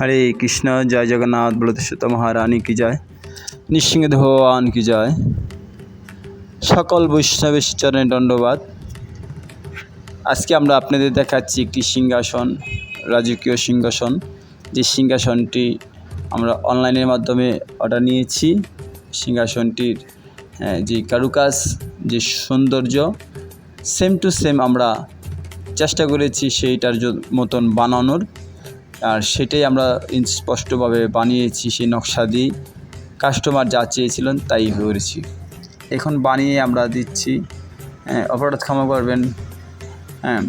হরে কৃষ্ণ জয় জগন্নাথ বলতেশ্বত মহারানী কি জয়? নৃসিংহ ভগবান কি জয়? সকল বৈষ্ণবের চরণে দণ্ডবাদ। আজকে আমরা আপনাদের দেখাচ্ছি একটি সিংহাসন রাজকীয় সিংহাসন। যে সিংহাসনটি আমরা অনলাইনের মাধ্যমে অর্ডার নিয়েছি। সিংহাসনটির আহ, যে কারুকাজ যে সৌন্দর্য সেম টু সেম আমরা চেষ্টা করেছি সেইটার মতন বানানোর। আর সেটাই আমরা স্পষ্টভাবে বানিয়েছি সেই নকশা দিয়ে। কাস্টমার যা চেয়েছিলেন তাই করেছি। এখন বানিয়ে আমরা দিচ্ছি। হ্যাঁ, অপরাধ ক্ষমা করবেন। হ্যাঁ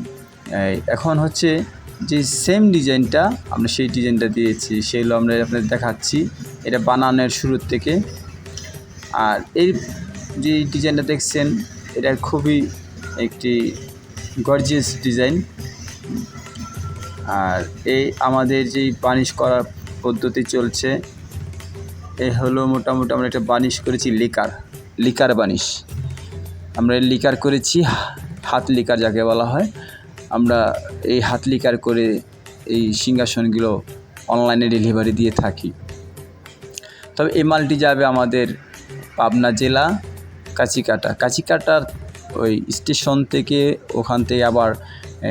এখন হচ্ছে যে সেম ডিজাইনটা আমরা সেই ডিজাইনটা দিয়েছি সেগুলো আমরা আপনাদের দেখাচ্ছি। এটা বানানোর শুরুর থেকে। আর এই যে ডিজাইনটা দেখছেন এটা খুবই একটি গর্জিয়াস ডিজাইন। আর এই আমাদের যেই বানিশ করার পদ্ধতি চলছে এ হলো মোটামুটি আমরা একটা বানিশ করেছি, লিকার লিকার বানিশ। আমরা লিকার করেছি, হাত লিকার যাকে বলা হয়। আমরা এই হাত লিকার করে এই সিংহাসনগুলো অনলাইনে ডেলিভারি দিয়ে থাকি। তবে এই মালটি যাবে আমাদের পাবনা জেলা কাচিকাটা। কাচিকাটার ওই স্টেশন থেকে ওখান থেকে আবার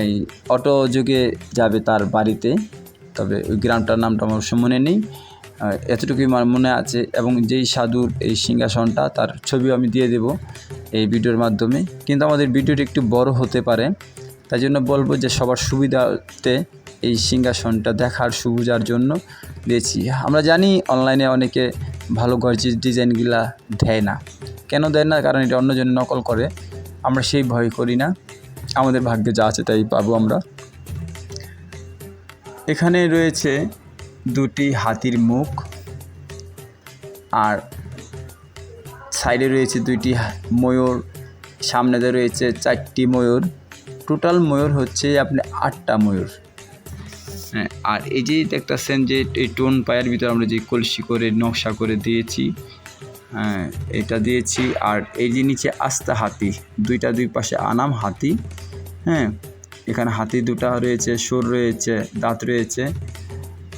এই অটো যোগে যাবে তার বাড়িতে, তবে ওই গ্রামটার নামটা আমার অবশ্য মনে নেই। এতটুকুই আমার মনে আছে এবং যেই সাধুর এই সিংহাসনটা তার ছবিও আমি দিয়ে দেব এই ভিডিওর মাধ্যমে। কিন্তু আমাদের ভিডিওটি একটু বড় হতে পারে, তাই জন্য বলব যে সবার সুবিধাতে এই সিংহাসনটা দেখার সুবিধার জন্য দিয়েছি। আমরা জানি অনলাইনে অনেকে ভালো গর্জিস ডিজাইনগুলা দেয় না। কেন দেয় না? কারণ এটা অন্যজন নকল করে। আমরা সেই ভয় করি না। আমাদের ভাগ্যে যা আছে তাই পাবো আমরা। এখানে রয়েছে দুটি হাতির মুখ আর সাইডে রয়েছে দুইটি ময়ূর, সামনেতে রয়েছে চারটি ময়ূর। টোটাল ময়ূর হচ্ছে আপনি আটটা ময়ূর। হ্যাঁ আর এই যে দেখতেছেন যে এই টোন পায়ের ভিতরে আমরা যে কলসি করে নকশা করে দিয়েছি হ্যাঁ এটা দিয়েছি। আর এই যে নিচে আস্তা হাতি, দুইটা দুই পাশে আনাম হাতি। হ্যাঁ এখানে হাতি দুটা রয়েছে সুর রয়েছে, দাঁত রয়েছে।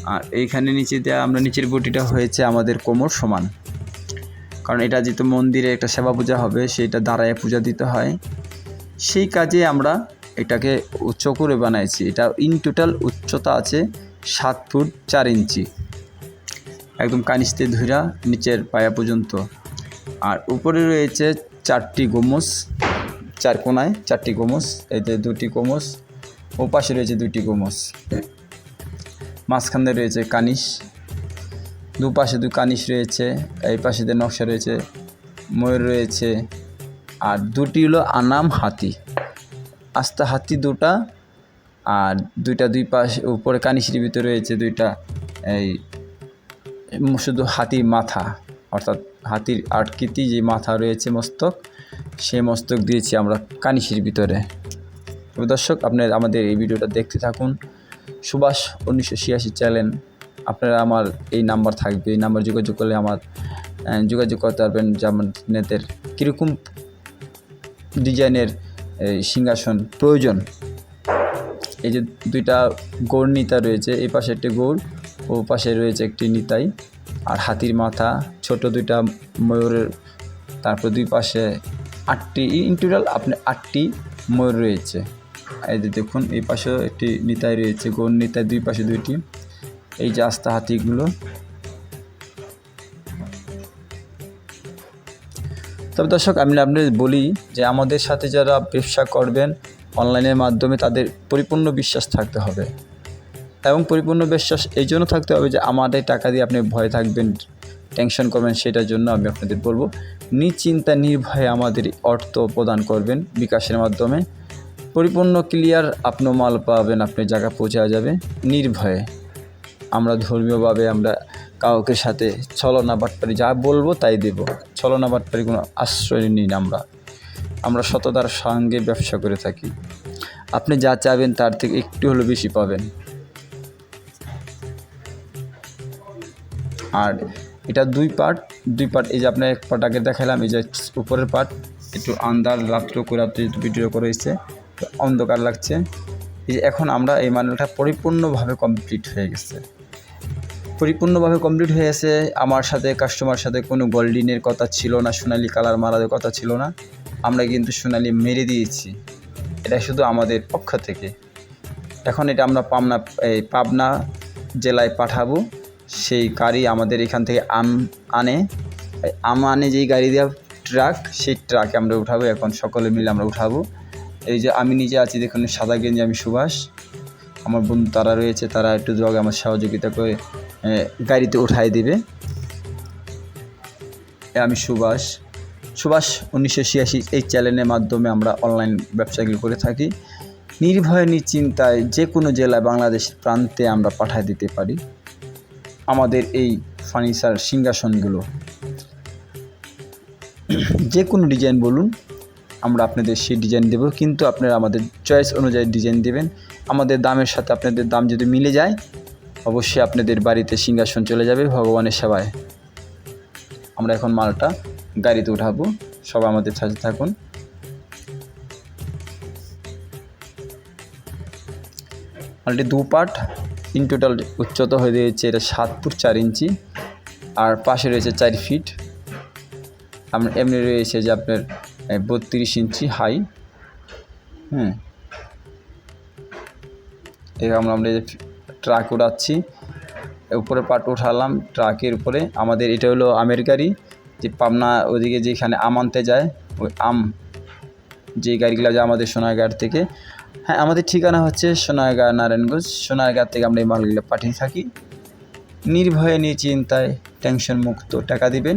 আর এইখানে নিচে দেওয়া আমরা নিচের বটিটা হয়েছে আমাদের কোমর সমান। কারণ এটা যেহেতু মন্দিরে একটা সেবা পূজা হবে সেটা দাঁড়ায় পূজা দিতে হয়। সেই কাজে আমরা এটাকে উচ্চ করে বানাইছি। এটা ইন টোটাল উচ্চতা আছে সাত ফুট চার ইঞ্চি। একদম কানিস্তে ধইরা নিচের পায়া পর্যন্ত। আর উপরে রয়েছে চারটি গোমস। চার কোনায় চারটি গোমস এতে দুটি গোমস ও পাশে রয়েছে দুটি গোমস মাঝখানে রয়েছে কানিস, দুপাশে দু কানিস রয়েছে, এই পাশে দিয়ে নকশা রয়েছে, ময়ূর রয়েছে, আর দুটি হলো আনাম হাতি। আস্তা হাতি দুটা, আর দুইটা দুই পাশে উপরে কানিসের ভিতরে রয়েছে দুইটা, এই শুধু হাতির মাথা, অর্থাৎ হাতির আটকৃতি যে মাথা রয়েছে মস্তক সেই মস্তক দিয়েছি আমরা কানিসির ভিতরে। দর্শক, আপনার আমাদের এই ভিডিওটা দেখতে থাকুন। সুভাষ উনিশশো ছিয়াশি চ্যানেল। আপনারা আমার এই নাম্বার থাকবে। এই নাম্বার যোগাযোগ করলে আমার যোগাযোগ করতে পারবেন যেমন নেতের কীরকম ডিজাইনের সিংহাসন প্রয়োজন। এই যে দুইটা গৌর নিতা রয়েছে, এই পাশে একটি গৌর, ও পাশে রয়েছে একটি নিতাই। আর হাতির মাথা, ছোট দুইটা ময়ূরের, তারপর দুই পাশে আটটি ইন টোটাল আপনি আটটি ময়ূর রয়েছে। এই যে দেখুন, এই পাশেও একটি নিতাই রয়েছে গৌর নিতাই দুই পাশে দুইটি। এই যে আস্তা হাতিগুলো। তবে দর্শক, আমি আপনাদের বলি যে আমাদের সাথে যারা ব্যবসা করবেন, অনলাইনের মাধ্যমে তাদের পরিপূর্ণ বিশ্বাস থাকতে হবে। এবং পরিপূর্ণ বিশ্বাস এই জন্য থাকতে হবে যে আমাদের টাকা দিয়ে আপনি ভয় থাকবেন টেনশন করবেন, সেটার জন্য আমি আপনাদের বলব, নিশ্চিন্তা, নির্ভয়ে আমাদের অর্থ প্রদান করবেন বিকাশের মাধ্যমে। পরিপূর্ণ ক্লিয়ার আপনি মাল পাবেন, আপনি জায়গা পৌঁছা যাবে। নির্ভয়ে। আমরা ধর্মীয়ভাবে আমরা কাউকে সাথে ছলনা বাটপারি যা বলব তাই দেব। ছলনা বাটপারি কোনো আশ্রয় নিই না আমরা। আমরা সততার সঙ্গে ব্যবসা করে থাকি। আপনি যা চাবেন তার থেকে একটু হলেও বেশি পাবেন। আর এটা দুই পার্ট দুই পার্ট, এই যে আপনার এক পার্ট আগে দেখালাম, এই যে উপরের পার্ট, একটু আন্দার রাত্র করে ভিডিও করেছে অন্ধকার লাগছে। এই যে এখন আমরা এই মালটা পরিপূর্ণভাবে কমপ্লিট হয়ে গেছে। পরিপূর্ণভাবে কমপ্লিট হয়ে গেছে, আমার সাথে কাস্টমার সাথে কোনো গোল্ডিনের কথা ছিল না, সোনালি কালার মারার কথা ছিল না। আমরা কিন্তু সোনালি মেরে দিয়েছি। এটা শুধু আমাদের পক্ষ থেকে। এখন এটা আমরা পাবনা, এই পাবনা জেলায় পাঠাবো। সেই গাড়ি আমাদের এখান থেকে আম আনে। আম আনে যেই গাড়ি দেওয়া ট্রাক সেই ট্রাকে আমরা উঠাবো। এখন সকলে মিলে আমরা উঠাবো। এই যে আমি নিজে আছি, দেখুন, সাদা গেঞ্জি আমি সুভাষ। আমার বন্ধু তারা রয়েছে, তারা একটু যোগে আমার সহযোগিতা করে গাড়িতে উঠাই দিবে। আমি সুভাষ। সুভাষ উনিশশো ছিয়াশি এই চ্যানেলের মাধ্যমে আমরা অনলাইন ব্যবসাগুলো করে থাকি। নির্ভয়, নিশ্চিন্তায় যে কোনো জেলায় বাংলাদেশের প্রান্তে আমরা পাঠিয়ে দিতে পারি। আমাদের এই ফার্নিচার সিংহাসনগুলো। যে কোনো ডিজাইন বলুন, আমরা আপনাদের সেই ডিজাইন দেব, কিন্তু আপনারা আমাদের চয়েস অনুযায়ী ডিজাইন দেবেন। আমাদের দামের সাথে আপনাদের দাম যদি মিলে যায়, অবশ্যই আপনাদের বাড়িতে সিংহাসন চলে যাবে ভগবানের সেবায়। আমরা এখন মালটা গাড়িতে উঠাবো, সবাই আমাদের সাথে থাকুন। মালটি দু পার্ট ইন টোটাল উচ্চতা হয়ে দিয়েছে এটা সাত ফুট চার ইঞ্চি, আর পাশে রয়েছে চার ফিট আপনার এমনি রয়েছে যে আপনার বত্রিশ ইঞ্চি হাই হ্যাঁ এই আমরা যে ট্রাক উড়াচ্ছি, উপরে পাট উঠালাম ট্রাকের উপরে। আমাদের এটা হলো আমের গাড়ি, যে পাবনা ওদিকে যেখানে আম আনতে যায়, ওই আম, যে গাড়িগুলো যায় আমাদের সোনারগাঁর থেকে হ্যাঁ আমাদের ঠিকানা হচ্ছে সোনারগাঁ, নারায়ণগঞ্জ। সোনারগাঁ থেকে আমরা এই মালগুলো পাঠিয়ে থাকি। নির্ভয়ে, নিশ্চিন্তায় টেনশন মুক্ত টাকা দিবেন,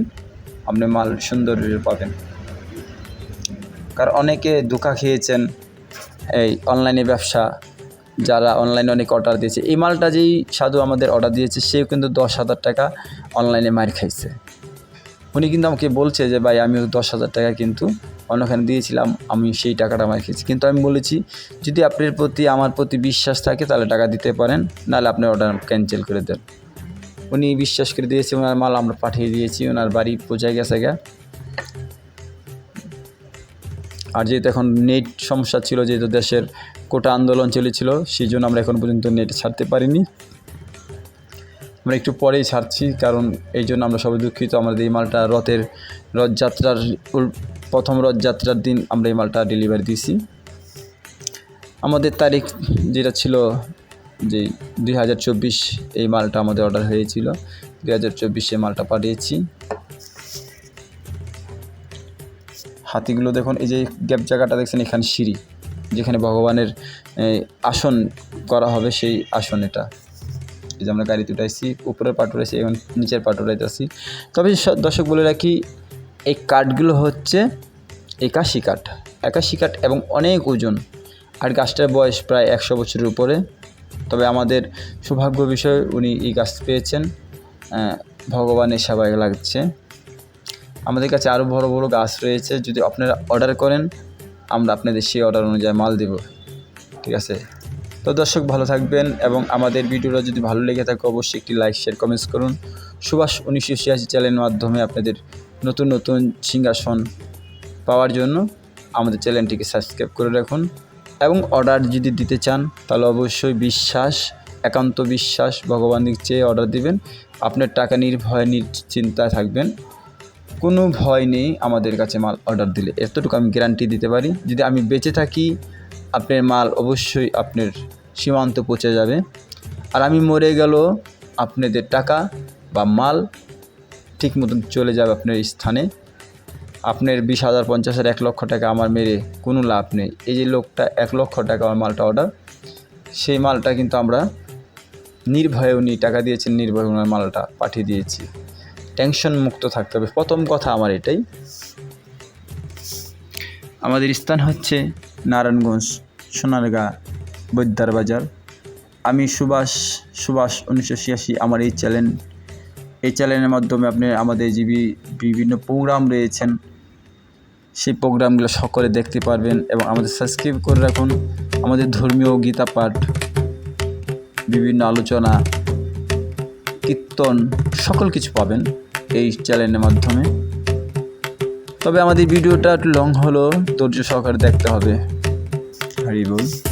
আপনি মাল সুন্দর পাবেন। কারণ অনেকে ধোকা খেয়েছেন এই অনলাইনে ব্যবসা, যারা অনলাইনে অনেক অর্ডার দিয়েছে। এই মালটা যেই সাধু আমাদের অর্ডার দিয়েছে, সেও কিন্তু দশ হাজার টাকা অনলাইনে মার খাইছে। উনি কিন্তু আমাকে বলছে যে, ভাই আমি দশ হাজার টাকা কিন্তু অন্যখানে দিয়েছিলাম, আমি সেই টাকাটা মার খেয়েছি। কিন্তু আমি বলেছি, যদি আপনার প্রতি, আমার প্রতি বিশ্বাস থাকে, তাহলে টাকা দিতে পারেন, নাহলে আপনি অর্ডার ক্যান্সেল করে দেন। উনি বিশ্বাস করে দিয়েছে, ওনার মাল আমরা পাঠিয়ে দিয়েছি, ওনার বাড়ি পৌঁছায় গেছে গা। আর যেহেতু এখন নেট সমস্যা ছিল, যেহেতু দেশের কোটা আন্দোলন চলেছিল, সেই জন্য আমরা এখন পর্যন্ত নেট ছাড়তে পারিনি। আমরা একটু পরেই ছাড়ছি, কারণ এই জন্য আমরা সবাই দুঃখিত। আমাদের এই মালটা রথের রথযাত্রার প্রথম রথযাত্রার দিন আমরা এই মালটা ডেলিভারি দিয়েছি। আমাদের তারিখ যেটা ছিল যে দুই হাজার চব্বিশ এই মালটা আমাদের অর্ডার হয়েছিল। দুই হাজার চব্বিশে মালটা পাঠিয়েছি। হাতিগুলো দেখুন, এই যে গ্যাপ জায়গাটা দেখছেন, এখানে সিঁড়ি, যেখানে ভগবানের আসন করা হবে সেই আসন এটা। এই যে আমরা গাড়িতে উঠাইছি, উপরের পাট উঠাইছি এবং নিচের পাট উঠাইতেছি তবে দর্শক বলে রাখি এই কাঠগুলো হচ্ছে একাশি কাঠ। একাশি কাঠ এবং অনেক ওজন। আর গাছটার বয়স প্রায় একশো বছরের উপরে। তবে আমাদের সৌভাগ্য বিষয়, উনি এই গাছ পেয়েছেন। ভগবানের সেবায় লাগছে। আমাদের কাছে আরও বড় বড় গাছ রয়েছে। যদি আপনারা অর্ডার করেন, আমরা আপনাদের সেই অর্ডার অনুযায়ী মাল দেব। ঠিক আছে? তো দর্শক, ভালো থাকবেন এবং আমাদের ভিডিওটা যদি ভালো লেগে থাকে, অবশ্যই একটি লাইক, শেয়ার, কমেন্টস করুন। সুভাষ উনিশশো ছিয়াশি চ্যানেলের মাধ্যমে আপনাদের নতুন নতুন সিংহাসন পাওয়ার জন্য আমাদের চ্যানেলটিকে সাবস্ক্রাইব করে রাখুন এবং অর্ডার যদি দিতে চান, তাহলে অবশ্যই বিশ্বাস, একান্ত বিশ্বাস, ভগবানের চেয়ে অর্ডার দিবেন। আপনার টাকা নির্ভয়, নিশ্চিন্তায় থাকবেন। কোনো ভয় নেই আমাদের কাছে মাল অর্ডার দিলে। এতটুকু আমি গ্যারান্টি দিতে পারি। যদি আমি বেঁচে থাকি, আপনার মাল অবশ্যই আপনার সীমান্ত পৌঁছে যাবে। আর আমি মরে গেল আপনাদের টাকা বা মাল ঠিক মতন চলে যাবে আপনার স্থানে। আপনার বিশ হাজার পঞ্চাশ হাজার এক লক্ষ টাকা আমার মেরে কোনো লাভ নেই। এই যে লোকটা এক লক্ষ টাকা আমার মালটা অর্ডার সেই মালটা কিন্তু আমরা নির্ভয়ে উনি টাকা দিয়েছেন নির্ভয়ে ওনার মালটা পাঠিয়ে দিয়েছি। টেনশন মুক্ত থাকতে হবে। প্রথম কথা আমার এটাই। আমাদের স্থান হচ্ছে নারায়ণগঞ্জ, সোনারগাঁ, বৈদ্যার বাজার। আমি সুভাষ সুভাষ উনিশশো ছিয়াশি, আমার এই চ্যানেল এই চ্যানেলের মাধ্যমে আপনি আমাদের যে বি- বিভিন্ন প্রোগ্রাম রয়েছেন। সেই প্রোগ্রামগুলো সকলে দেখতে পারবেন এবং আমাদের সাবস্ক্রাইব করে রাখুন। আমাদের ধর্মীয় গীতা পাঠ, বিভিন্ন আলোচনা, কীর্তন, সকল কিছু পাবেন এই চ্যানেলের মাধ্যমে। তবে আমাদের ভিডিওটা একটু লং হলো, ধৈর্য সহকারে দেখতে হবে। হরি বল।